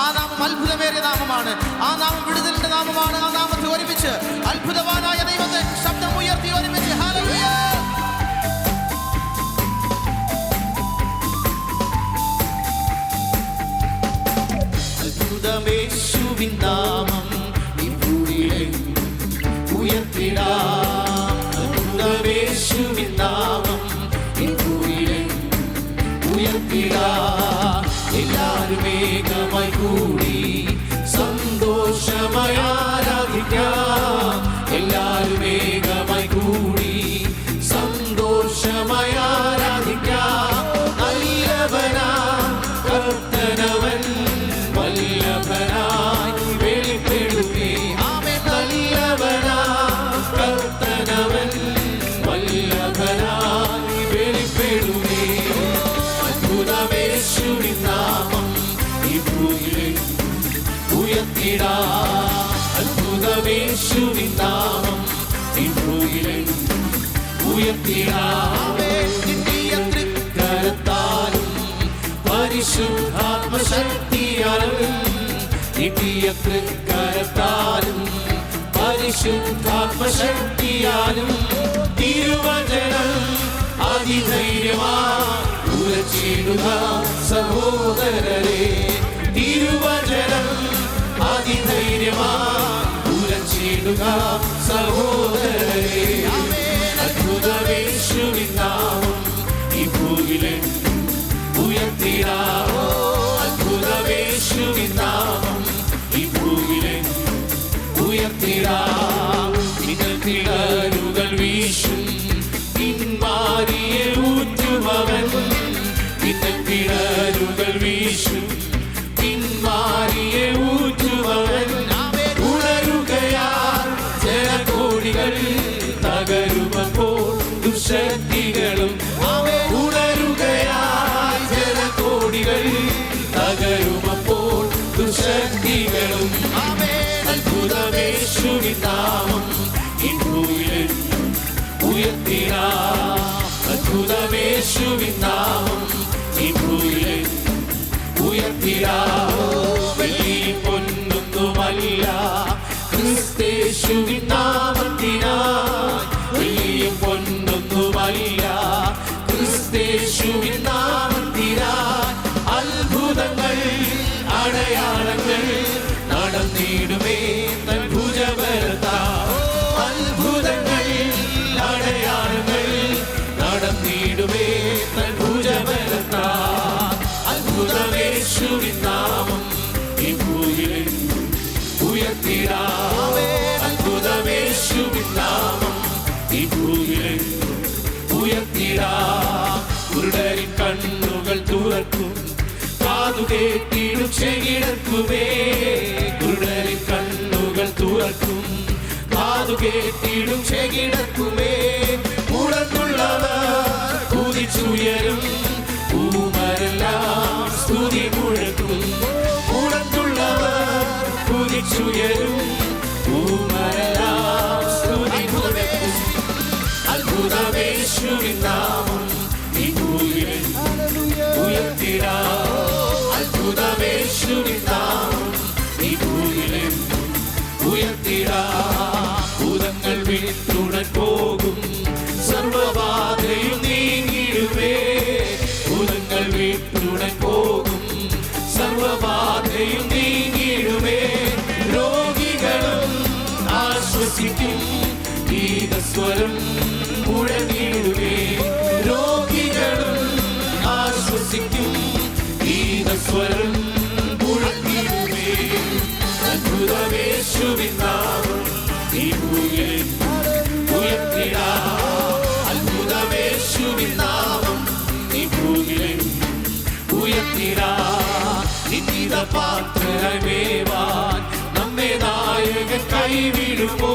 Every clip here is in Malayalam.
ആ നാമം അത്ഭുതമേറിയ നാമമാണ്. ആ നാമം വിടുതലിന്റെ നാമമാണ്. ആ നാമത്തെ ഒരുമിച്ച് അത്ഭുതവാനായ ദൈവത്തെ ശബ്ദം ഉയർത്തി ഒരുമിച്ച്. ഹല്ലേലൂയ അത്ഭുതമേശുവിൻ നാമം ഭൂമിയിലെങ്ങും ഉയർത്തിടാം. അത്ഭുതമേശുവിൻ നാമം ഭൂമിയിലെങ്ങും ഉയർത്തിടാം. എല്ലാവരും കൂടി സന്തോഷമായി ആരാധിക്കാം. അത്ഭുതമേശുവിൻ നാമം നിന്നിയ തൃക്കരത്താലും പരിശുദ്ധാത്മശക്തിയാലും നിന്നിയ തൃക്കരത്താലും തിരുവചനം അതിധൈര്യമാ ഉറച്ചിടുക സഹോദരരെ. സഹോദരരെ അത്ഭുതമേശുവിൻ തകരുമപ്പോൾ ദുശക്തികളും ഉണരുകയായി ജനകോടികൾ തകരുമപ്പോൾ ദുശക്തികളും അത്ഭുതമേശുവിൻ നാമം ഭൂമിയിൽ ഉയർത്തിനാ അത്ഭുതമേശുവിൻ നാമം ഭൂമിയിൽ ഉയർത്തിനാ വെള്ളി പൊന്നൊന്നുമല്ല ക്രിസ്തേശുവിൻ നാമത്തിനായി വെള്ളിയും പൊന്നൊന്നുമല്ല കണ്ണുകൾ തുറക്കും കാതു കേട്ടിടും ചെകിടക്കുമേ. കുരുടരി കണ്ണുകൾ തുറക്കും. കാതു കേട്ടിടും ചെകിടക്കുമേ. ഉടന്നുള്ളവർ കുതിച്ചുയരും പൂമരെല്ലാം സ്തുതി മുഴക്കും. ഉടന്നുള്ളവർ കുതിച്ചുയരും പൂമരെല്ലാം സ്തുതി മുഴക്കും. അത്ഭുതമേശുവിൻ ഗീതസ്വരം മുഴങ്ങിടുവേ രോഗികളും ആശ്വസിക്കും. ഗീതസ്വരം മുഴങ്ങിടുവേ അത്ഭുതമേശുവിൻ നാമം ഈ ഭൂമിയിൽ ഭൂമിയിൽ ഉയർത്തിടാ. പാത്രമേവാൻ നമ്മെ നായകൻ കൈവിടുമോ?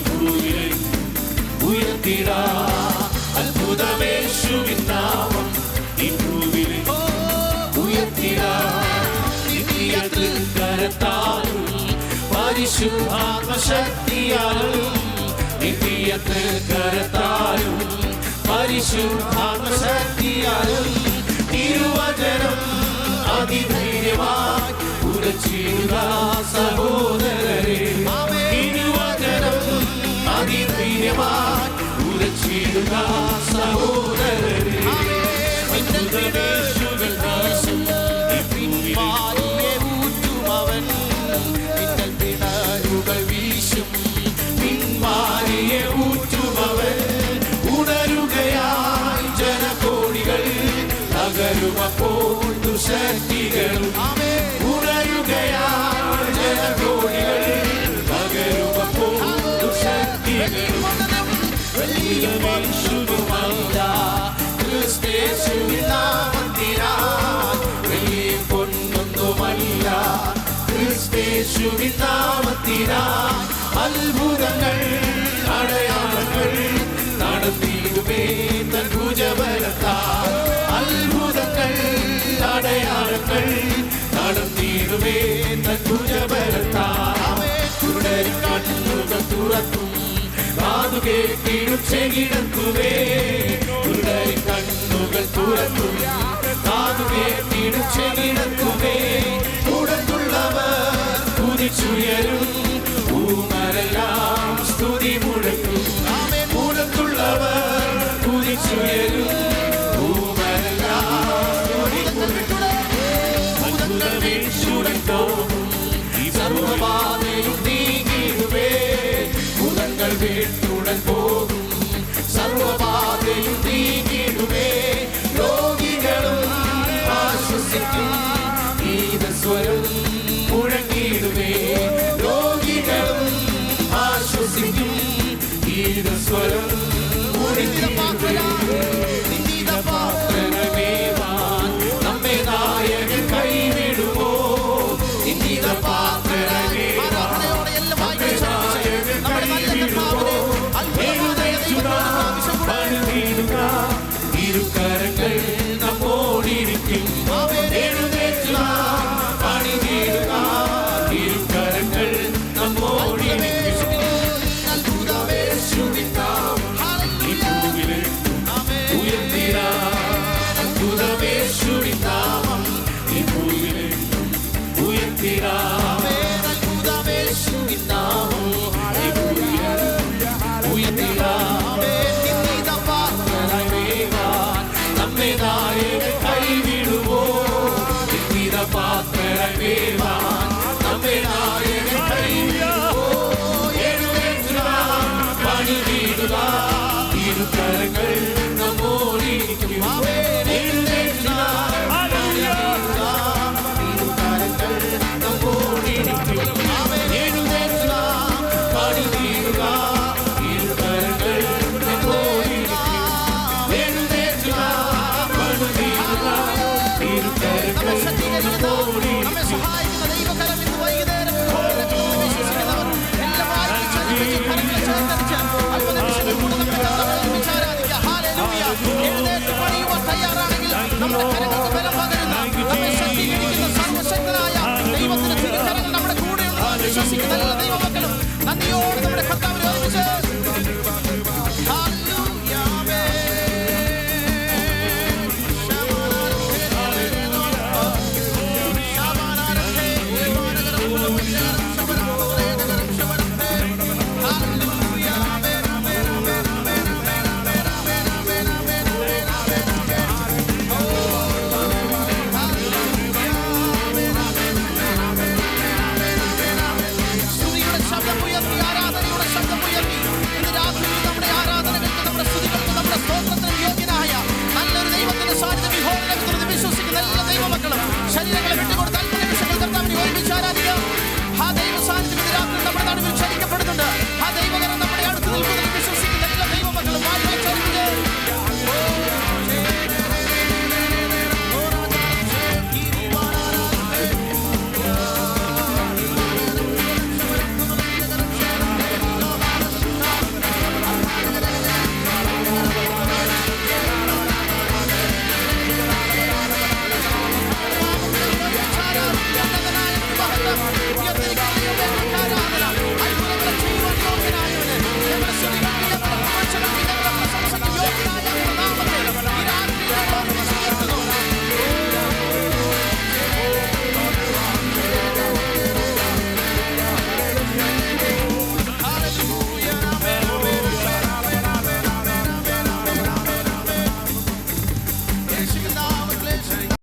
பூவிலை உயர்த்திடா. அற்புதமேஷுவின் நாமம். இப்பூவிலை உயர்த்திடா. நித்திய திருக்கரத்தாலும் பரிசுத்தாத்ம சக்தியாலும் நித்திய திருக்கரத்தாலும் பரிசுத்தாத்ம சக்தியாலும் திரு അത്ഭുതങ്ങൾ അടയാളങ്ങൾ നടത്തിയിടുമേ തൽഭുജബലത്താൽ അത്ഭുതങ്ങൾ അടയാളങ്ങൾ നടത്തിയിടുമേ തൽഭുജബലത്താൽ കണ്ണുകൾ തുറക്കും കാതു കേട്ടിടും ചെകിടക്കുമേ കണ്ണുകൾ തുറക്കും സ്തുതി മുഴക്കും കൂടത്തുള്ളവർ കുതിച്ചുയരും. വിശ്വസിക്കും ഗീതസ്വരം മുഴങ്ങിയിടുമേ രോഗികളും ആശ്വസിക്കും. ഗീതസ്വരം മുഴങ്ങിയിടുമേ Spirit.